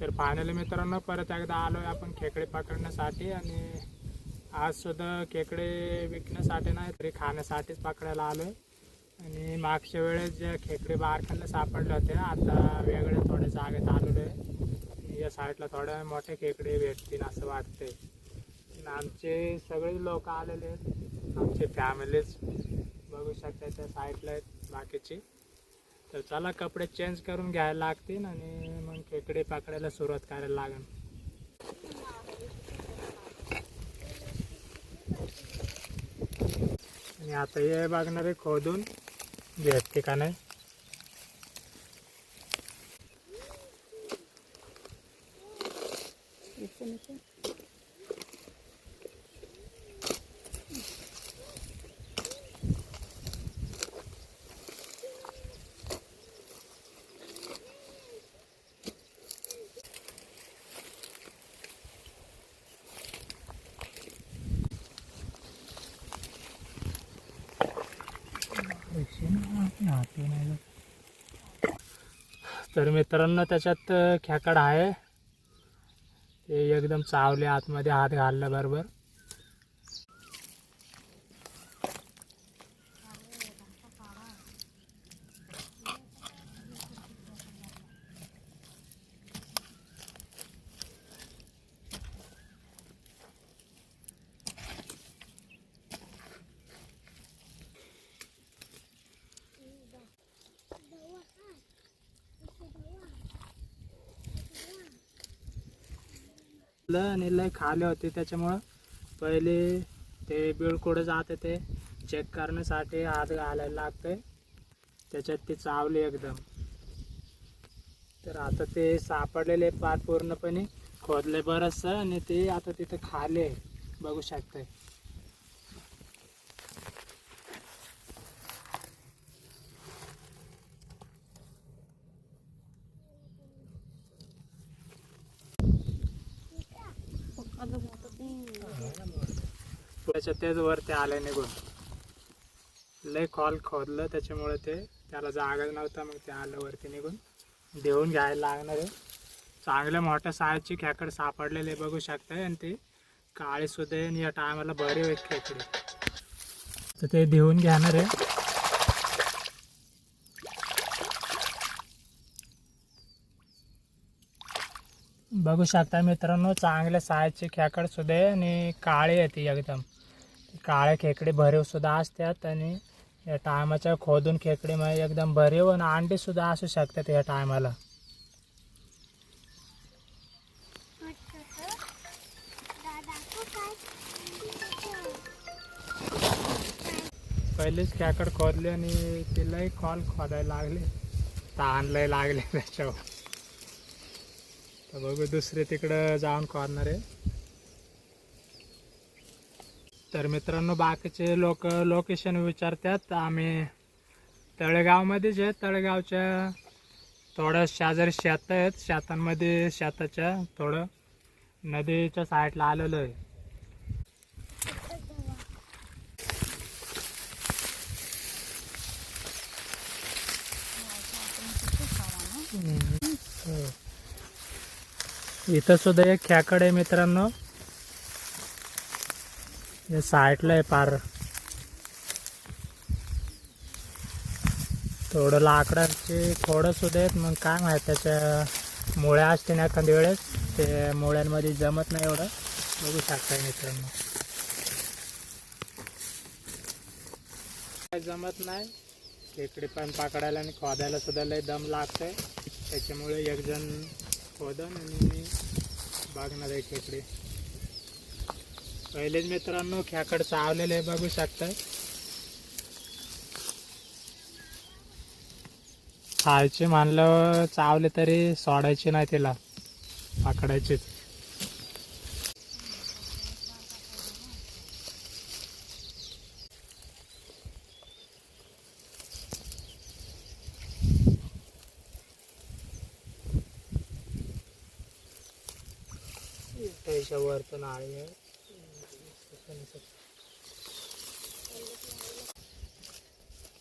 तर फायनली मित्रांनो परत एकदा आलो आहे आपण खेकडे पकडण्यासाठी आणि आज सुद्धा खेकडे विकण्यासाठी नाही तरी खाण्यासाठीच पकडायला आलो आहे आणि मागच्या वेळेस जे खेकडे बारखांना सापडले होते आता वेगळे थोडे जागेत आलेलो आहे या साईडला थोड्या मोठे खेकडे भेटतील असं वाटते आमचे सगळे लोक आलेले आहेत. आमचे फॅमिलीज बघू शकता त्या साईडला आहेत बाकीची. तर चला कपडे चेंज करून घ्यायला लागतील आणि मग खेकडे पाकडायला सुरुवात करायला लागेल. आणि आता हे बघणारे खोदून. भेटते का नाही? तर मित्रांनो त्याच्यात खेकड आहे. ते एकदम चावले आतमध्ये हात घालला घेतलं ल आणि लय खाले होते. त्याच्यामुळं पहिले ते बिळकोडं जाते ते चेक करण्यासाठी हात घालायला लागतंय. त्याच्यात ते चावले एकदम. तर आता ते सापडलेले पार पूर्णपणे. खोदले बरंच आणि ते आता तिथं खाले बघू शकते त्याच्या तेच वरती आले निघून. लय कॉल खोदलं त्याच्यामुळे ते त्याला जागाच नव्हता मग ते आलं वरती निघून. देऊन घ्यायला लागणार आहे. चांगल्या मोठ्या साईजची खेकड सापडलेले बघू शकताय. आणि ते काळी सुद्धा आणि या टायमाला बरे आहेत खेकडे. तर ते देऊन घेणार आहे. बघू शकता मित्रांनो चांगल्या साईजचे खेकड सुद्धा आहे आणि काळे आहेत ती एकदम. काळे खेकडे भरीव सुद्धा असतात आणि या टायमाच्या खोदून खेकडे म्हणजे एकदम भरीव आणि अंडी सुद्धा असू शकतात या टायमाला. पहिलेच खेकड खोदले आणि तिलाही कॉल खोदायला लागले. ताण लय लागले त्याच्यावर. तर बघू दुसरे तिकडं जाऊन खोदणार. आहे तर मित्रांनो बाकीचे लोक लोकेशन विचारतात. आम्ही तळेगावमध्येच आहे. तळेगावच्या थोडं शेजारी शेत आहेत. शेतांमध्ये शेताच्या थोडं नदीच्या साईडला आलेलो आहे. इथं सुद्धा एक खेकड आहे मित्रांनो. हे साईडला आहे पार. थोडं लाकडाचे खोडं सुद्धा आहेत मग काय माहीत त्याच्या मुळ्या असते ना एखाद्या वेळेस. ते मुळ्यांमध्ये जमत नाही एवढं. बघू शकता मित्रांनो. काय जमत नाही. खेकडे पण पकडायला आणि खोदायला सुद्धा लय दम लागतंय. त्याच्यामुळे एक जण खोदन आणि मी बघणार आहे खेकडे. पहिलेच मित्रांनो ख्याकड चावलेलं आहे बघू शकताय खायचे मानलं चावले तरी सोडायचे नाही तिला. पकडायचेच. त्याच्यावर पण आळी आहे.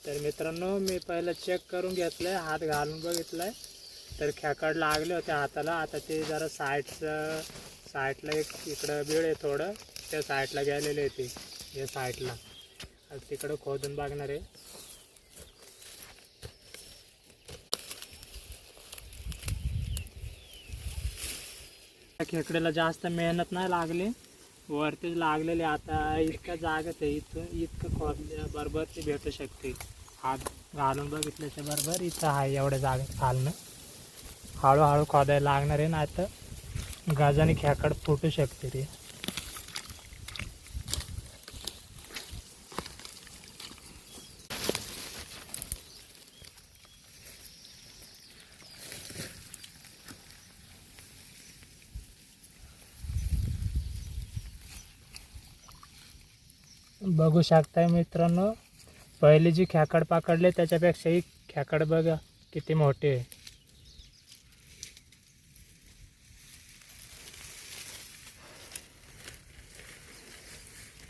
तर मित्रांनो मी पहिलं चेक करून घेतलंय हात घालून बघितलंय. तर खेकड लागले होते हाताला. आता ते जरा साईडचं साईडला एक इकडं बीळ आहे थोडं त्या साईडला गेलेले आहे ते या साईडला. आता तिकडं खोदून बघणार आहे. त्या खेकड्याला जास्त मेहनत नाही लागली. वरतीच लागलेले आता इतका जागत आहे इथं इतकं खोदल्या बरोबर ते भेटू शकते. हात घालून बघितल्याच्या बरोबर इथं आहे एवढ्या जागेत घालणं हळूहळू खोदायला लागणार आहे ना आता. गाजाने खेकड फुटू शकते ते. बघू शकताय मित्रांनो. पहिले जी खेकड पकडले त्याच्यापेक्षाही खेकड बघा किती मोठी आहे.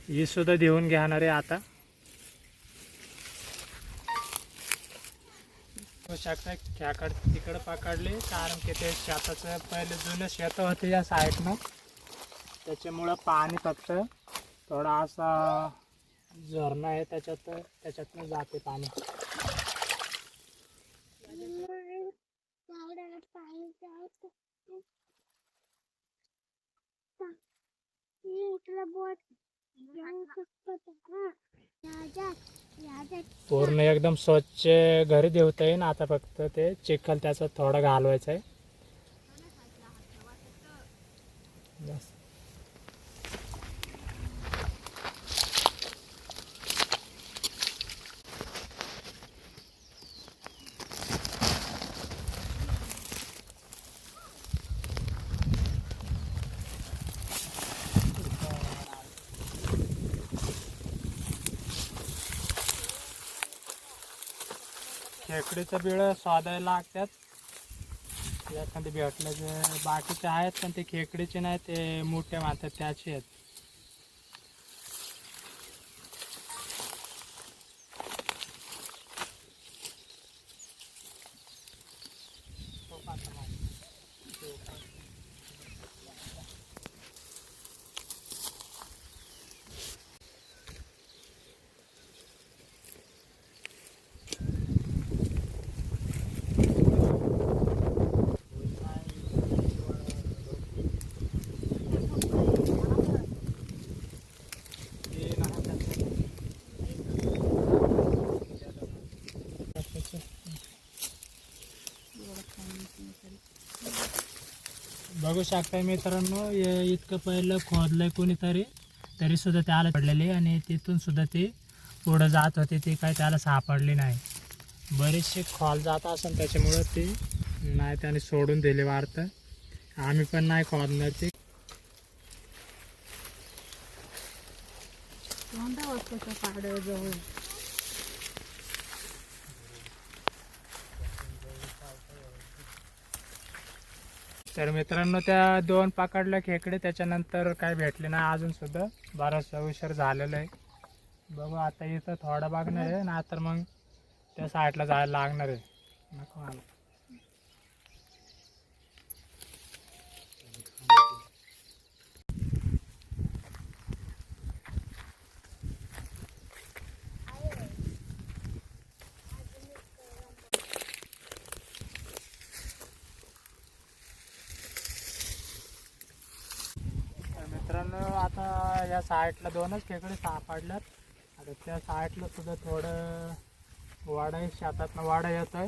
ही सुद्धा देऊन घेणार आहे आता. बघू शकता खेकड तिकडं पकडले कारण की ते शेताचं पहिले जुने शेत होते या साईडनं त्याच्यामुळं पाणी फक्त थोडा असा झरणा आहे त्याच्यात त्याच्यातनं जाते पाणी. पूर्ण एकदम स्वच्छ घरी देवता येईल आता फक्त ते चिखल त्याचा थोडा घालवायचा आहे. खेकडीचं बिळ स्वादायला लागतात. एखादी भेटलं जे बाकीचे आहेत पण ते खेकडीचे नाही ते मोठे मात्र त्याचे आहेत ते नाही त्याचं. बघू शकताय मित्रांनो हे इतकं पहिलं खोदलंय कोणीतरी तरी सुद्धा त्याला पडलेले आणि तिथून सुद्धा ते पुढं जात होते ते काय त्याला सापडले नाही. बरेचसे खोल जात असेल त्याच्यामुळं ते नाही त्याने सोडून दिले वाढतं आम्ही पण नाही खोदणार ते. जवळ? तर मित्रांनो त्या दोन पाकडल्या खेकडे त्याच्यानंतर काय भेटले नाही अजून सुद्धा बराचसा उशीर झालेलं आहे. बघू आता इथं थोडा बघणार आहे ना तर मग त्या साईडला जायला लागणार आहे. नको मला तर मित्रांनो आता साठला दोनच खेकडे सापडल्यात आता त्या साठला सुद्धा थोडं वाडा आहे शेतातनं वाडा येत आहे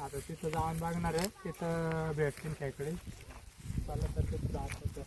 आता तिथं जाऊन बघणार आहे तिथं भेटतील खेकडे. चला तर तिथं जात होतं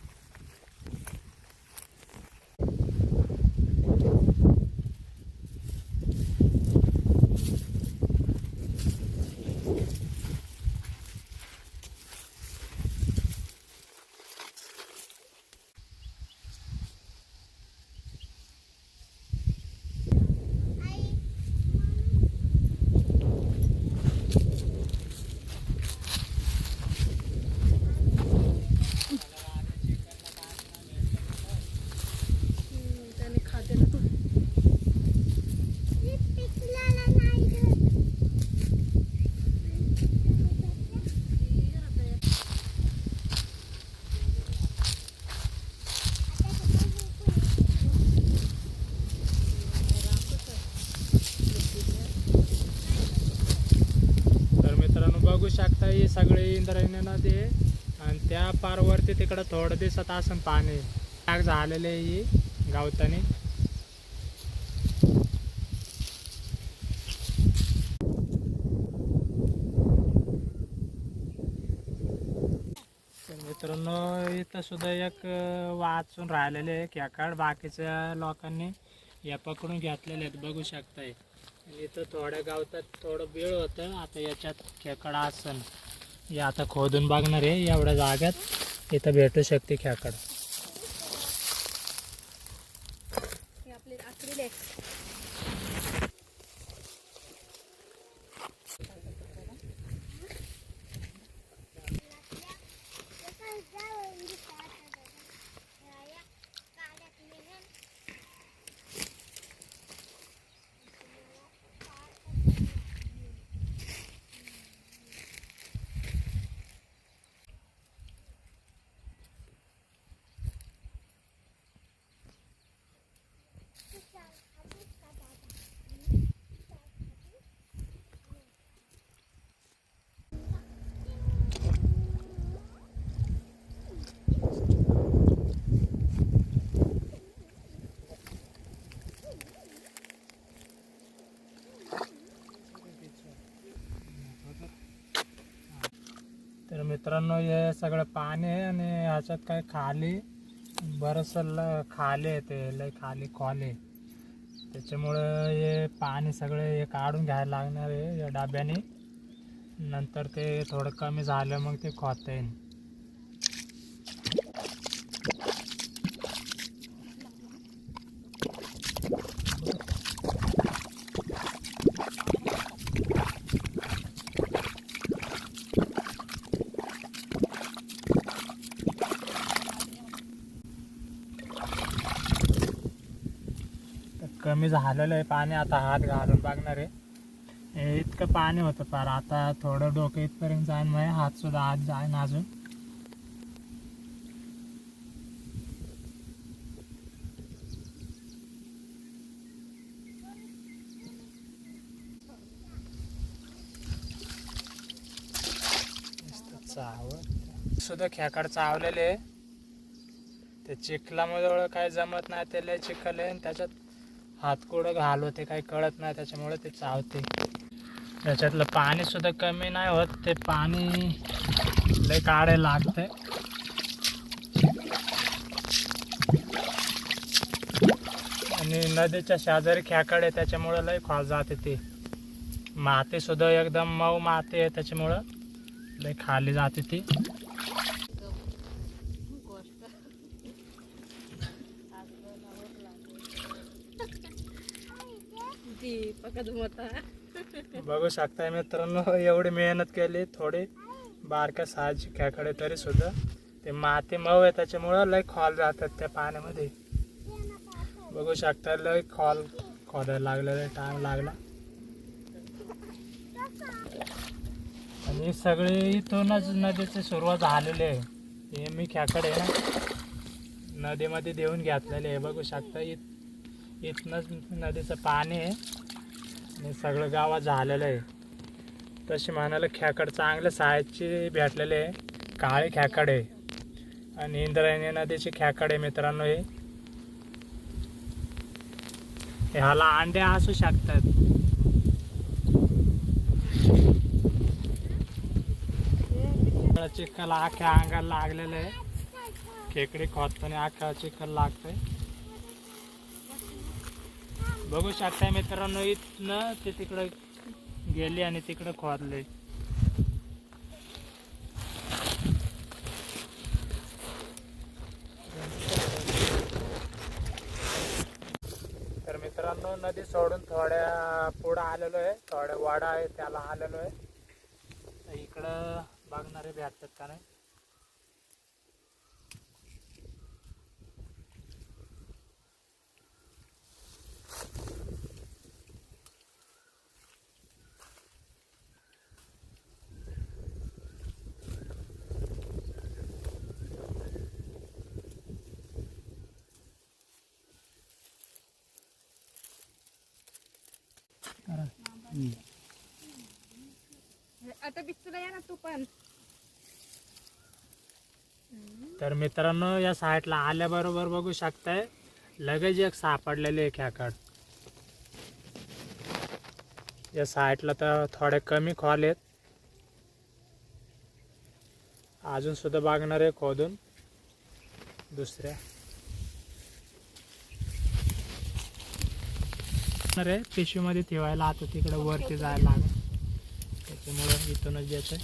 इंद्रायणी नदी आहे आणि त्या पारवरती तिकडं थोडं दिसत असं पाणी. टाक झालेले आहे ही गावतानी. मित्रांनो इथं सुद्धा एक वाचून राहिलेले आहे खेकाड बाकीच्या लोकांनी या पकडून घेतलेले आहेत. बघू शकताय. इथं थोड्या गावतात थोडं वेळ होतं. आता याच्यात केकड असन हे आता खोदून बघणार आहे एवढ्या जाग्यात इथं भेटू शकते खेकड आपली आकडी तर मित्रांनो हे सगळं पाणी आहे आणि ह्याच्यात काय खाली बरंचसं खाली आहे ते लय खाली खोले त्याच्यामुळं हे पाणी सगळं हे काढून घ्यायला लागणार आहे या डाब्याने. नंतर ते थोडं कमी झालं मग ते खोता येईल. कमी झालेलं आहे. पाणी आता हात घालून बघणार आहे. इतकं पाणी होतं पार आता थोडं डोकं इथपर्यंत जाईन म्हणजे हात सुद्धा आत जाईन अजून. सुद्धा खेकड चावलेले ते चिखलामुळे काय जमत नाही. ते लय चिखल आहे आणि त्याच्यात हातकोडं घालवते ते काही कळत नाही त्याच्यामुळे ते चावते. त्याच्यातलं पाणीसुद्धा कमी नाही होत ते पाणी लय काढे लागते आणि नदीच्या शेजारी खेकडे आहे त्याच्यामुळे लय खोल जाते ती. मातीसुद्धा एकदम मऊ माती आहे त्याच्यामुळं लय खाली जाते ती. ती पकड होता. बघू शकताय मित्रांनो एवढी मेहनत केली थोडी बारक्या साहजिक खेकडे तरी सुद्धा. ते माती मऊ आहे त्याच्यामुळं लय खॉल जातात त्या पाण्यामध्ये. बघू शकता लय खॉल खोदायला लागलेला टाइम लागला. आणि सगळे इथूनच नदीची सुरुवात झालेली आहे. हे मी खेकडे ना नदीमध्ये देऊन घेतलेले आहे. बघू शकता इथं इथनंच नदीचं पाणी आहे. आणि सगळं गावात झालेलं आहे. तशी म्हणायला खेकड चांगले सायजची भेटलेले आहे. काळे खेकडे आणि इंद्रायणी नदीचे खेकड आहे मित्रांनो हे. ह्याला अंडे असू शकतात. चिखल आख्या अंगाला लागलेलं आहे खेकडे खोदताना आख्या चिखल लागतंय. बघू शकताय मित्रांनो इथनं ते तिकडं गेले आणि तिकडं खोदले. तर मित्रांनो नदी सोडून थोड्या पुढं आलेलो आहे. थोड्या वाडा आहे त्याला आलेलो आहे. तर इकडं बघणारे भेटतात का नाही? आता बिचूला या ना तू पण. तर मित्रांनो या साईडला आल्याबरोबर बघू शकताय लगेच एक सापडलेले एक ह्याकड या साईडला तर थोडे कमी खोल आहेत. अजून सुद्धा बघणार आहे खोदून. दुसऱ्या. अरे पिशवीमध्ये ठेवायला आता तिकडे वरती जायला लागेल. त्याच्यामुळं इथूनच द्यायचं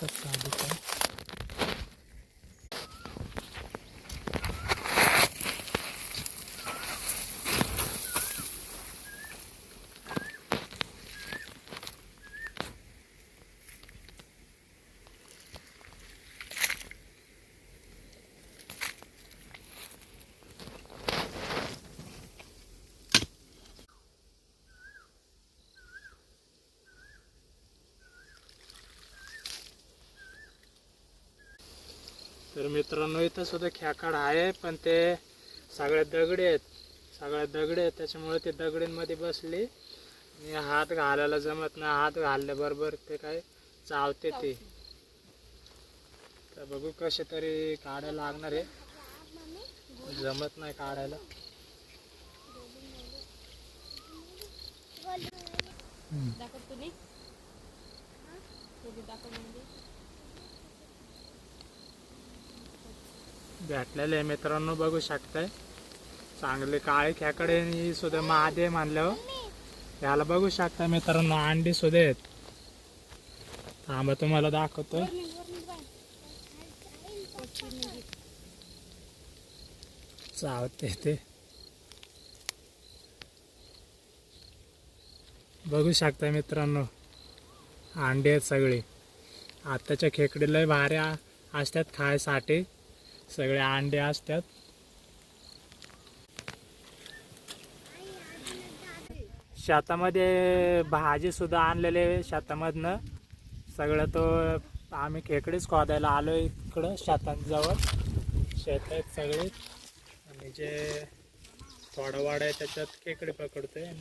कसं आधी काय तर मित्रांनो इथं सुद्धा ख्याकाड आहे पण ते सगळ्या दगडे आहेत. सगळ्या दगडे आहेत त्याच्यामुळे ते दगडींमध्ये बसले. आणि हात घालायला जमत नाही. हात घालल्याबरोबर ते काय चावते ते. तर बघू कसे तरी काढायला लागणार आहे. जमत नाही काढायला. दाखव तुम्ही. दाखव म्हणजे भेटलेले आहे मित्रांनो बघू शकताय. चांगले काळे खेकडे आणि सुद्धा महादे मानल्यावर याला बघू शकता मित्रांनो अंडी सुद्धा आहेत. थांबा तुम्हाला दाखवतो चावते ते. बघू शकता मित्रांनो अंडे आहेत सगळे. आताच्या खेकडीला लय भाऱ्या असतात खायसाठी. सगळे अंडे असतात. शेतामध्ये भाजी सुद्धा आणलेले शेतामधनं. सगळं तो आम्ही खेकडेच खोदायला आलो इकडं शेतांजवळ. शेत आहेत सगळे. आणि जे थोडं वाड आहे त्याच्यात खेकडे पकडतोय.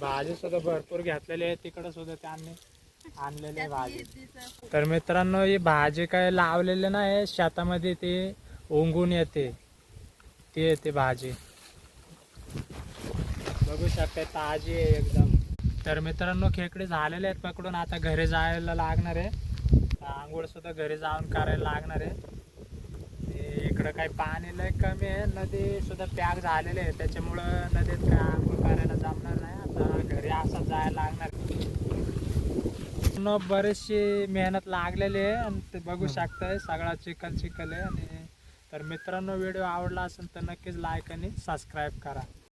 भाजी सुद्धा भरपूर घेतलेली आहे तिकडं सुद्धा त्यांनी. आणलेली आहे भाजी तर मित्रांनो ही भाजी काय लावलेली नाही शेतामध्ये ती उंगून येते. ती येते भाजी. बघू शकता ताजी आहे एकदम. तर मित्रांनो खेकडे झालेले आहेत पकडून. आता घरी जायला लागणार आहे. आंघोळ सुद्धा घरी जाऊन करायला लागणार आहे. इकडं काही पाणी लय कमी आहे. नदी सुद्धा पॅक झालेली आहे. त्याच्यामुळं नदीत काय आंघोळ करायला जमणार नाही. आता घरी असं जायला लागणार. न बरीचशी मेहनत लागलेली आहे आणि ते बघू शकताय सगळा चिखल चिखल आहे आणि तर मित्रांनो व्हिडिओ आवडला असेल तर नक्कीच लाईक आणि सबस्क्राईब करा.